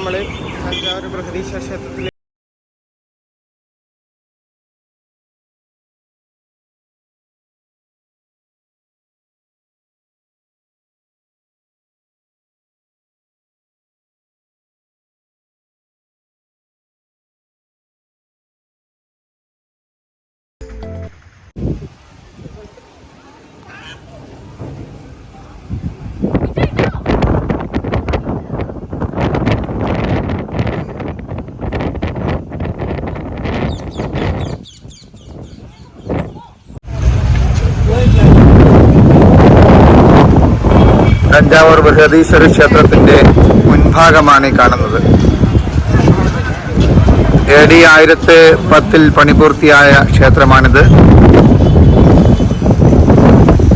നമ്മൾ തഞ്ചാവൂർ ബൃഹദീശ്വര ക്ഷേത്രത്തിൽ തഞ്ചാവൂർ ബൃഹദീശ്വര ക്ഷേത്രത്തിന്റെ മുൻഭാഗമാണ് ഈ കാണുന്നത്. എ ഡി ആയിരത്തി പത്തിൽ പണിപൂർത്തിയായ ക്ഷേത്രമാണിത്.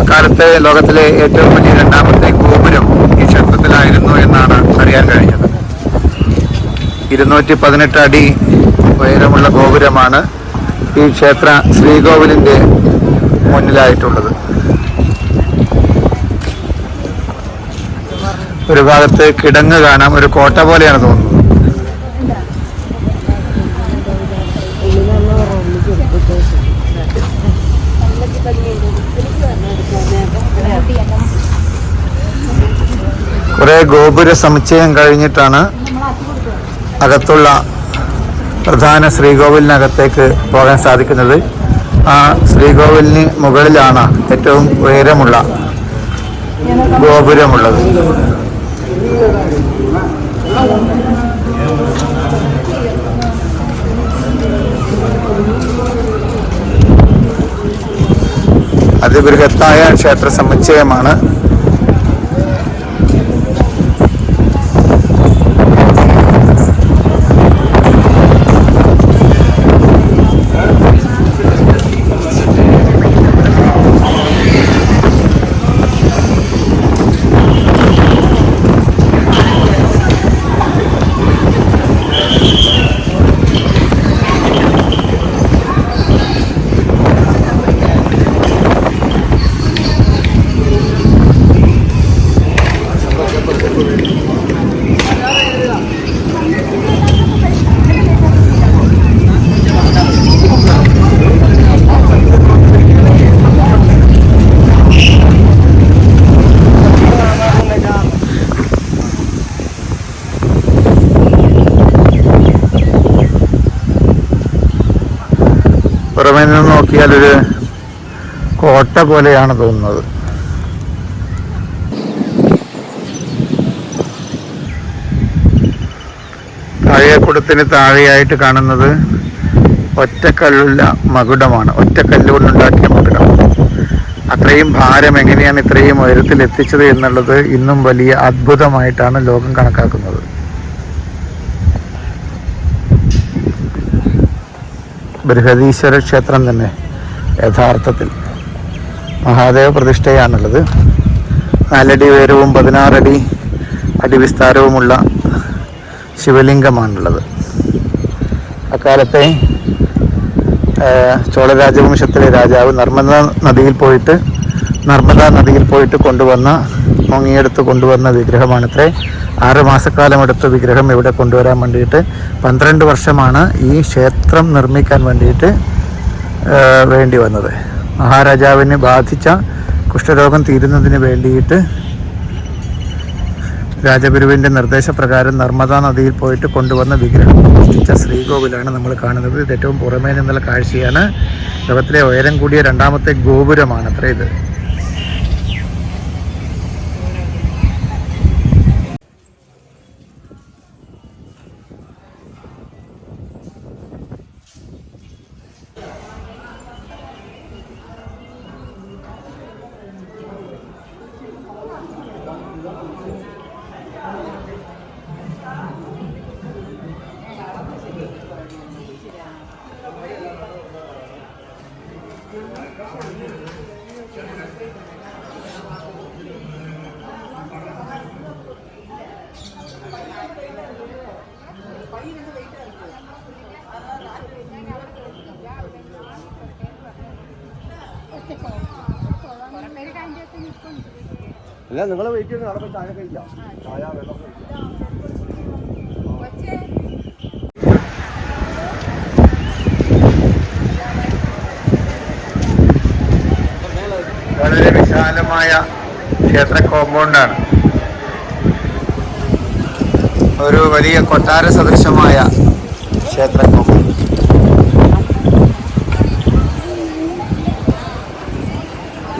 അക്കാലത്തെ ലോകത്തിലെ ഏറ്റവും വലിയ രണ്ടാമത്തെ ഗോപുരം ഈ ക്ഷേത്രത്തിലായിരുന്നു എന്നാണ് അറിയാൻ കഴിഞ്ഞത്. ഇരുന്നൂറ്റി പതിനെട്ട് അടി ഉയരമുള്ള ഗോപുരമാണ് ഈ ക്ഷേത്ര ശ്രീകോവിലിന്റെ മുന്നിലായിട്ടുള്ളത്. ഒരു ഭാഗത്ത് കിടങ്ങ് കാണാം ഒരു കോട്ട പോലെയാണ് തോന്നുന്നത്. കുറെ ഗോപുര സമുച്ചയം കഴിഞ്ഞിട്ടാണ് അകത്തുള്ള പ്രധാന ശ്രീകോവിലിനകത്തേക്ക് പോകാൻ സാധിക്കുന്നത്. ആ ശ്രീകോവിലിന് മുകളിലാണ് ഏറ്റവും ഉയരമുള്ള ഗോപുരമുള്ളത്. അതിബൃഹത്തായ ക്ഷേത്ര സമുച്ചയമാണ് പുറമേ നിന്ന് നോക്കിയാൽ ഒരു കോട്ട പോലെയാണ് തോന്നുന്നത്. താഴെക്കുടത്തിന് താഴെയായിട്ട് കാണുന്നത് ഒറ്റക്കല്ലുള്ള മകുടമാണ്. ഒറ്റക്കല്ല് കൊണ്ടുണ്ടാക്കിയ മകുടം. അത്രയും ഭാരം എങ്ങനെയാണ് ഇത്രയും ഉയരത്തിൽ എത്തിച്ചത് എന്നുള്ളത് ഇന്നും വലിയ അത്ഭുതമായിട്ടാണ് ലോകം കണക്കാക്കുന്നത്. ബൃഹദീശ്വര ക്ഷേത്രം തന്നെ യഥാർത്ഥത്തിൽ മഹാദേവ പ്രതിഷ്ഠയാണുള്ളത്. നാലടി ഉയരവും പതിനാറടി അടിവിസ്താരവുമുള്ള ശിവലിംഗമാണുള്ളത്. അക്കാലത്തെ ആ, ചോള രാജവംശത്തിലെ രാജാവ് നർമ്മദ നദിയിൽ പോയിട്ട് നർമ്മദ നദിയിൽ പോയിട്ട് കൊണ്ടുവന്ന മുങ്ങിയെടുത്ത് കൊണ്ടുവന്ന വിഗ്രഹമാണത്രേ ആറ് മാസക്കാലം എടുത്ത വിഗ്രഹം ഇവിടെ കൊണ്ടുവരാൻ വേണ്ടിയിട്ട് പന്ത്രണ്ട് വർഷമാണ് ഈ ക്ഷേത്രം നിർമ്മിക്കാൻ വേണ്ടിയിട്ട് വേണ്ടി വന്നത്. മഹാരാജാവിന് ബാധിച്ച കുഷ്ഠരോഗം തീരുന്നതിന് വേണ്ടിയിട്ട് രാജഗുരുവിന്റെ നിർദ്ദേശപ്രകാരം നർമ്മദാ നദിയിൽ പോയിട്ട് കൊണ്ടുവന്ന വിഗ്രഹം പ്രതിഷ്ഠിച്ച ശ്രീകോവിലാണ് നമ്മൾ കാണുന്നത്. ഇത് ഏറ്റവും പുറമേ നിന്നുള്ള കാഴ്ചയാണ്. ലോകത്തിലെ ഉയരം കൂടിയ രണ്ടാമത്തെ ഗോപുരമാണ് അത്ര ഇത്. അല്ല നിങ്ങൾ വെയിറ്റ് ചെയ്ത് അവിടെ പോയി ചായ കഴിക്കാം ചായ വെള്ളം കഴിക്കാം വളരെ വിശാലമായ ക്ഷേത്ര കോമ്പൗണ്ടാണ്. ഒരു വലിയ കൊട്ടാര സദൃശമായ ക്ഷേത്ര കോമ്പൗണ്ട്.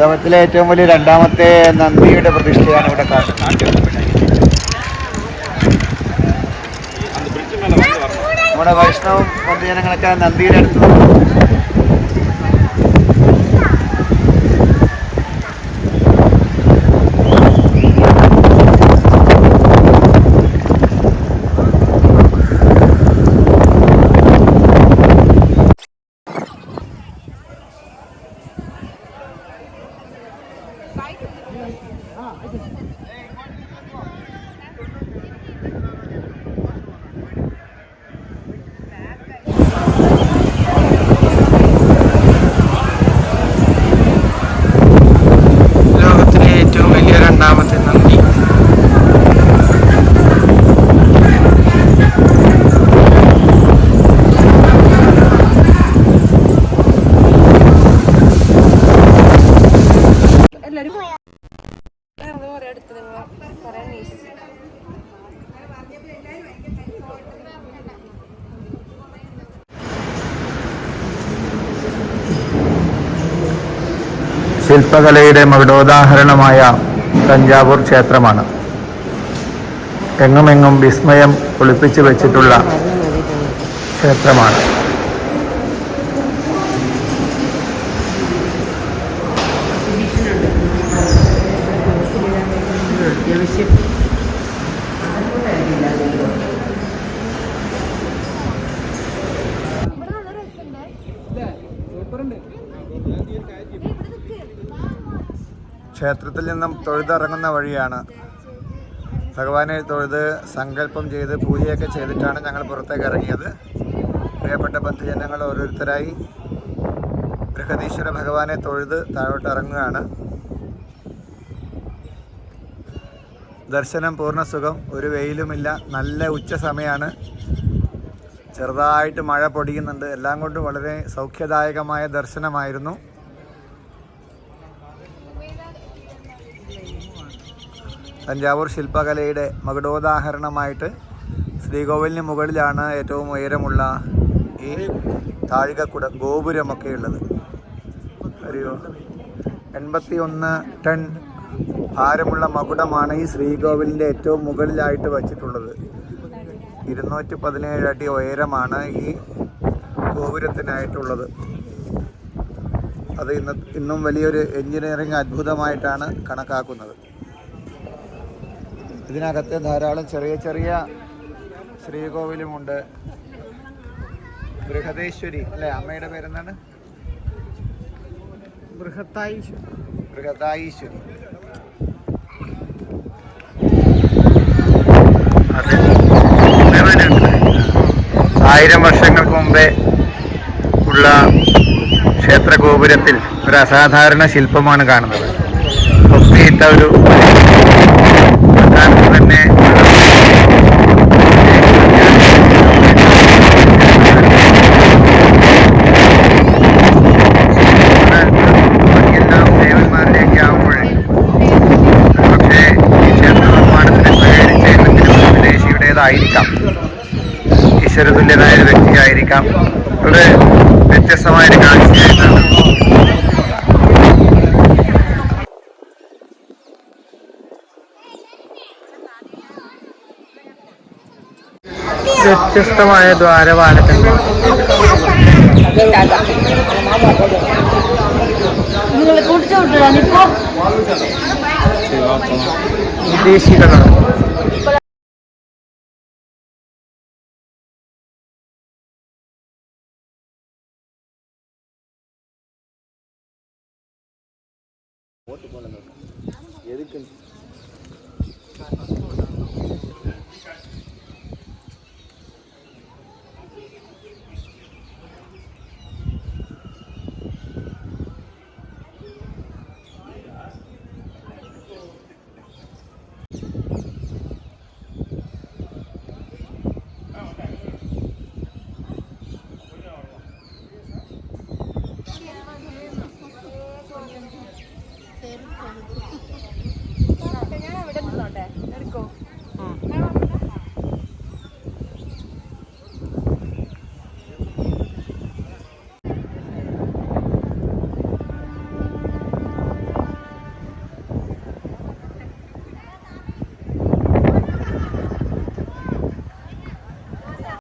ലോകത്തിലെ ഏറ്റവും വലിയ രണ്ടാമത്തെ നന്ദിയുടെ പ്രതിഷ്ഠയാണ് ഇവിടെ നമ്മുടെ വൈഷ്ണവ പൊതുജനങ്ങളൊക്കെ നന്ദിയുടെ അടുത്ത് ലോകത്തിലെ ശില്പകലയുടെ മകുടോദാഹരണമായ തഞ്ചാവൂർ ക്ഷേത്രമാണ്. എങ്ങുമെങ്ങും വിസ്മയം ഒളിപ്പിച്ചു വെച്ചിട്ടുള്ള ക്ഷേത്രമാണ്. ക്ഷേത്രത്തിൽ നിന്നും തൊഴുതിറങ്ങുന്ന വഴിയാണ്. ഭഗവാനെ തൊഴുത് സങ്കല്പം ചെയ്ത് പൂജയൊക്കെ ചെയ്തിട്ടാണ് ഞങ്ങൾ പുറത്തേക്ക് ഇറങ്ങിയത്. പ്രിയപ്പെട്ട ബന്ധുജനങ്ങൾ ഓരോരുത്തരായി ബൃഹദീശ്വര ഭഗവാനെ തൊഴുത് താഴോട്ട് ഇറങ്ങുകയാണ്. ദർശനം പൂർണസുഖം ഒരു വെയിലുമില്ല നല്ല ഉച്ച സമയമാണ്. ചെറുതായിട്ട് മഴ പൊടിയുന്നുണ്ട്. എല്ലാം കൊണ്ടും വളരെ സൗഖ്യദായകമായ ദർശനമായിരുന്നു. തഞ്ചാവൂർ ശില്പകലയുടെ മകുടോദാഹരണമായിട്ട് ശ്രീകോവിലിന് മുകളിലാണ് ഏറ്റവും ഉയരമുള്ള ഈ താഴികക്കുട ഗോപുരമൊക്കെ ഉള്ളത്. ഒരു എൺപത്തി ഒന്ന് ടൺ ഭാരമുള്ള മകുടമാണ് ഈ ശ്രീകോവിലിന്റെ ഏറ്റവും മുകളിലായിട്ട് വച്ചിട്ടുള്ളത്. ഇരുന്നൂറ്റി പതിനേഴ് അടി ഉയരമാണ് ഈ ഗോപുരത്തിനായിട്ടുള്ളത്. അത് ഇന്ന് ഇന്നും വലിയൊരു എഞ്ചിനീയറിംഗ് അത്ഭുതമായിട്ടാണ് കണക്കാക്കുന്നത്. ഇതിനകത്ത് ധാരാളം ചെറിയ ചെറിയ ശ്രീകോവിലുമുണ്ട്. ബൃഹദേശ്വരി അല്ലേ? അമ്മയുടെ പേരെന്താണ്? ബൃഹത്തായിശ്വരി. ആയിരം വർഷങ്ങൾക്ക് മുമ്പേ ഉള്ള ക്ഷേത്ര ഗോപുരത്തിൽ ഒരു അസാധാരണ ശില്പമാണ് കാണുന്നത്. ഒപ്പിയിട്ട ഒരു വ്യക്തിയായിരിക്കാം ഒരു വ്യത്യസ്തമായൊരു കാഴ്ചയായിട്ടാണ്. വ്യത്യസ്തമായ ദ്വാരപാലകന്മാർ നിങ്ങൾ ஓட்டு போடணும் எதுக்கு